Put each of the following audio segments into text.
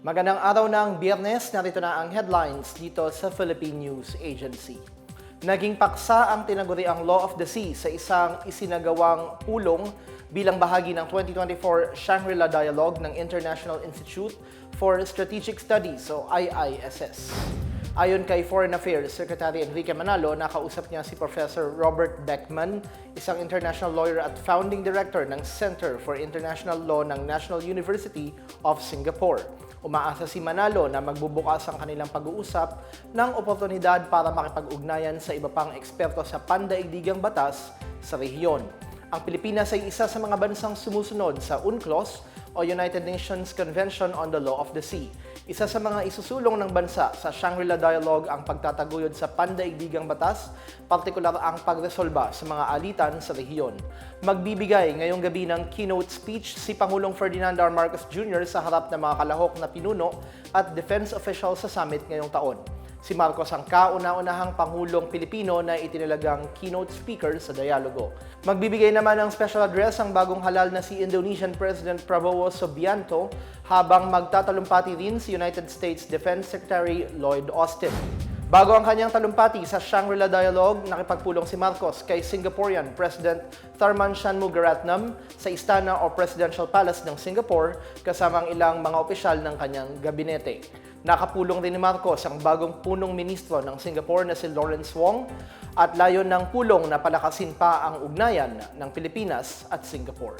Magandang araw ng biyernes, narito na ang headlines dito sa Philippine News Agency. Naging paksa ang tinaguriang Law of the Sea sa isang isinagawang pulong bilang bahagi ng 2024 Shangri-La Dialogue ng International Institute for Strategic Studies o IISS. Ayon kay Foreign Affairs Secretary Enrique Manalo, nakausap niya si Professor Robert Beckman, isang international lawyer at founding director ng Center for International Law ng National University of Singapore. Umaasa si Manalo na magbubukas ang kanilang pag-uusap ng oportunidad para makipag-ugnayan sa iba pang eksperto sa pandaigdigang batas sa rehiyon. Ang Pilipinas ay isa sa mga bansang sumusunod sa UNCLOS o United Nations Convention on the Law of the Sea. Isa sa mga isusulong ng bansa sa Shangri-La Dialogue ang pagtataguyod sa pandaigdigang batas, partikular ang pagresolba sa mga alitan sa rehiyon. Magbibigay ngayong gabi ng keynote speech si Pangulong Ferdinand R. Marcos Jr. sa harap ng mga kalahok na pinuno at defense official sa summit ngayong taon. Si Marcos ang kauna-unahang Pangulong Pilipino na itinalagang keynote speaker sa dialogo. Magbibigay naman ng special address ang bagong halal na si Indonesian President Prabowo Subianto habang magtatalumpati rin si United States Defense Secretary Lloyd Austin. Bago ang kanyang talumpati sa Shangri-La Dialogue, nakipagpulong si Marcos kay Singaporean President Tharman Shanmugaratnam sa istana o Presidential Palace ng Singapore kasama ang ilang mga opisyal ng kanyang gabinete. Nakapulong din ni Marcos ang bagong punong ministro ng Singapore na si Lawrence Wong at layon ng pulong na palakasin pa ang ugnayan ng Pilipinas at Singapore.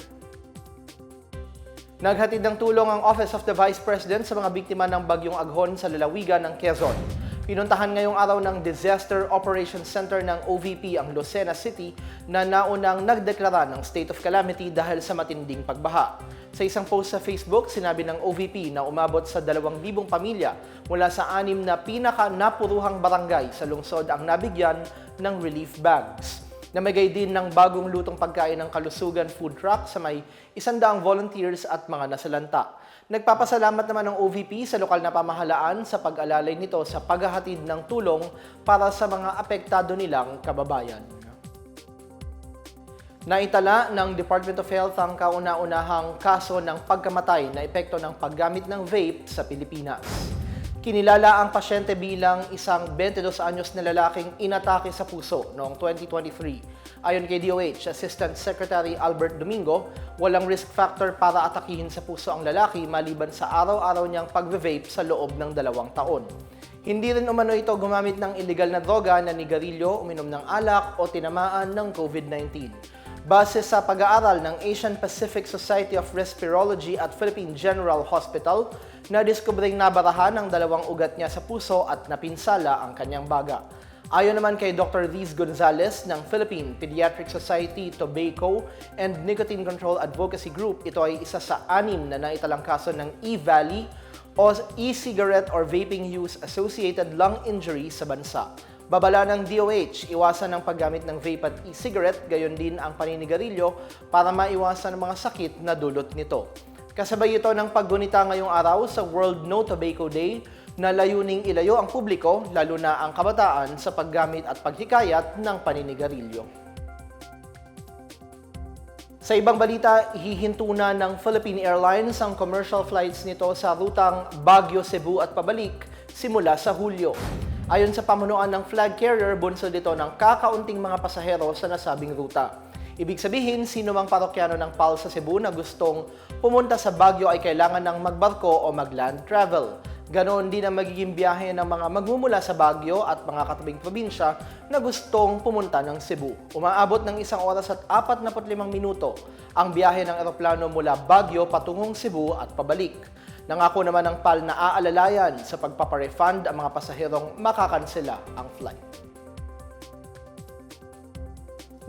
Naghatid ng tulong ang Office of the Vice President sa mga biktima ng bagyong aghon sa lalawigan ng Quezon. Pinuntahan ngayong araw ng Disaster Operations Center ng OVP ang Lucena City na naunang nagdeklara ng state of calamity dahil sa matinding pagbaha. Sa isang post sa Facebook, sinabi ng OVP na umabot sa 2,000 pamilya mula sa anim na pinaka-napuruhang barangay sa lungsod ang nabigyan ng relief bags. Namigay din ng bagong lutong pagkain ng kalusugan food truck sa may isandaang volunteers at mga nasalanta. Nagpapasalamat naman ng OVP sa lokal na pamahalaan sa pag-alalay nito sa paghahatid ng tulong para sa mga apektado nilang kababayan. Naitala ng Department of Health ang kauna-unahang kaso ng pagkamatay na epekto ng paggamit ng vape sa Pilipinas. Kinilala ang pasyente bilang isang 22 anyos na lalaking inatake sa puso noong 2023. Ayon kay DOH Assistant Secretary Albert Domingo, walang risk factor para atakihin sa puso ang lalaki maliban sa araw-araw niyang pagve-vape sa loob ng dalawang taon. Hindi rin umano ito gumamit ng illegal na droga na nigarilyo, uminom ng alak o tinamaan ng COVID-19. Base sa pag-aaral ng Asian Pacific Society of Respirology at Philippine General Hospital, na-discovering nabarahan ang dalawang ugat niya sa puso at napinsala ang kanyang baga. Ayon naman kay Dr. Liz Gonzalez ng Philippine Pediatric Society Tobacco and Nicotine Control Advocacy Group, ito ay isa sa anim na naitalang kaso ng E-Valley o e-cigarette or vaping use associated lung injury sa bansa. Babala ng DOH, iwasan ang paggamit ng vape at e-cigarette, gayon din ang paninigarilyo para maiwasan ang mga sakit na dulot nito. Kasabay ito ng paggunita ngayong araw sa World No Tobacco Day na layuning ilayo ang publiko, lalo na ang kabataan, sa paggamit at paghikayat ng paninigarilyo. Sa ibang balita, hihinto na ng Philippine Airlines ang commercial flights nito sa rutang Baguio, Cebu at pabalik simula sa Hulyo. Ayon sa pamunuan ng flag carrier, bunsod ito ng kakaunting mga pasahero sa nasabing ruta. Ibig sabihin, sino mang parokyano ng PAL sa Cebu na gustong pumunta sa Baguio ay kailangan ng magbarko o magland travel. Ganon din ang magiging biyahe ng mga magmumula sa Baguio at mga katabing probinsya na gustong pumunta ng Cebu. Umaabot ng isang oras at 45 minuto ang biyahe ng eroplano mula Baguio patungong Cebu at pabalik. Nangako naman ng PAL na aalalayan sa pagpaparefund ang mga pasaherong makakansela ang flight.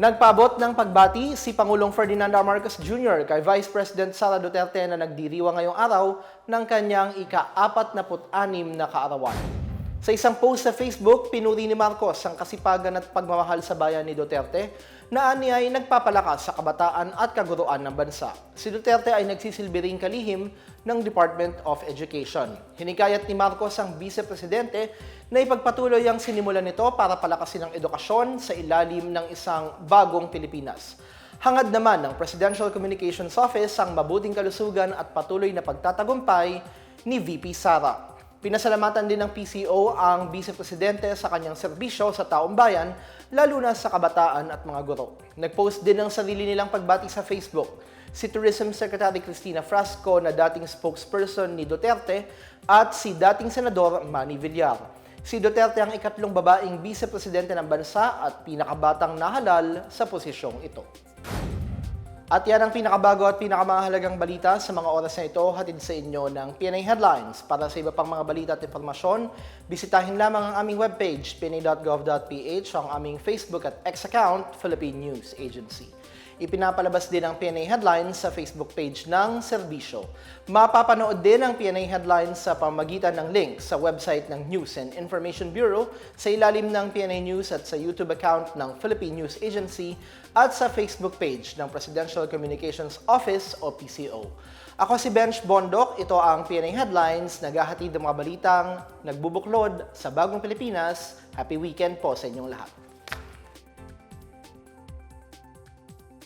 Nagpabot ng pagbati si Pangulong Ferdinand R. Marcos Jr. kay Vice President Sara Duterte na nagdiriwa ngayong araw ng kanyang ika-46 na kaarawan. Sa isang post sa Facebook, pinuri ni Marcos ang kasipagan at pagmamahal sa bayan ni Duterte na ani ay nagpapalakas sa kabataan at kaguruan ng bansa. Si Duterte ay nagsisilbi ring kalihim ng Department of Education. Hinikayat ni Marcos ang vice-presidente na ipagpatuloy ang sinimulan nito para palakasin ang edukasyon sa ilalim ng isang bagong Pilipinas. Hangad naman ng Presidential Communications Office ang mabuting kalusugan at patuloy na pagtatagumpay ni VP Sara. Pinasalamatan din ng PCO ang Vice Presidente sa kanyang serbisyo sa taong bayan, lalo na sa kabataan at mga guro. Nag-post din ng sarili nilang pagbati sa Facebook. Si Tourism Secretary Cristina Frasco na dating spokesperson ni Duterte at si dating Senador Manny Villar. Si Duterte ang ikatlong babaeng Vice Presidente ng bansa at pinakabatang nahalal sa posisyong ito. At yan ang pinakabago at pinakamahalagang balita sa mga oras na ito hatid sa inyo ng PNA Headlines. Para sa iba pang mga balita at informasyon, bisitahin lamang ang aming webpage, pna.gov.ph, ang aming Facebook at X account, Philippine News Agency. Ipinapalabas din ang PNA Headlines sa Facebook page ng serbisyo. Mapapanood din ang PNA Headlines sa pamagitan ng link sa website ng News and Information Bureau, sa ilalim ng PNA News at sa YouTube account ng Philippine News Agency at sa Facebook page ng Presidential Communications Office o PCO. Ako si Bench Bondok, ito ang PNA Headlines, naghahatid ng mga balitang nagbubuklod sa bagong Pilipinas. Happy weekend po sa inyong lahat.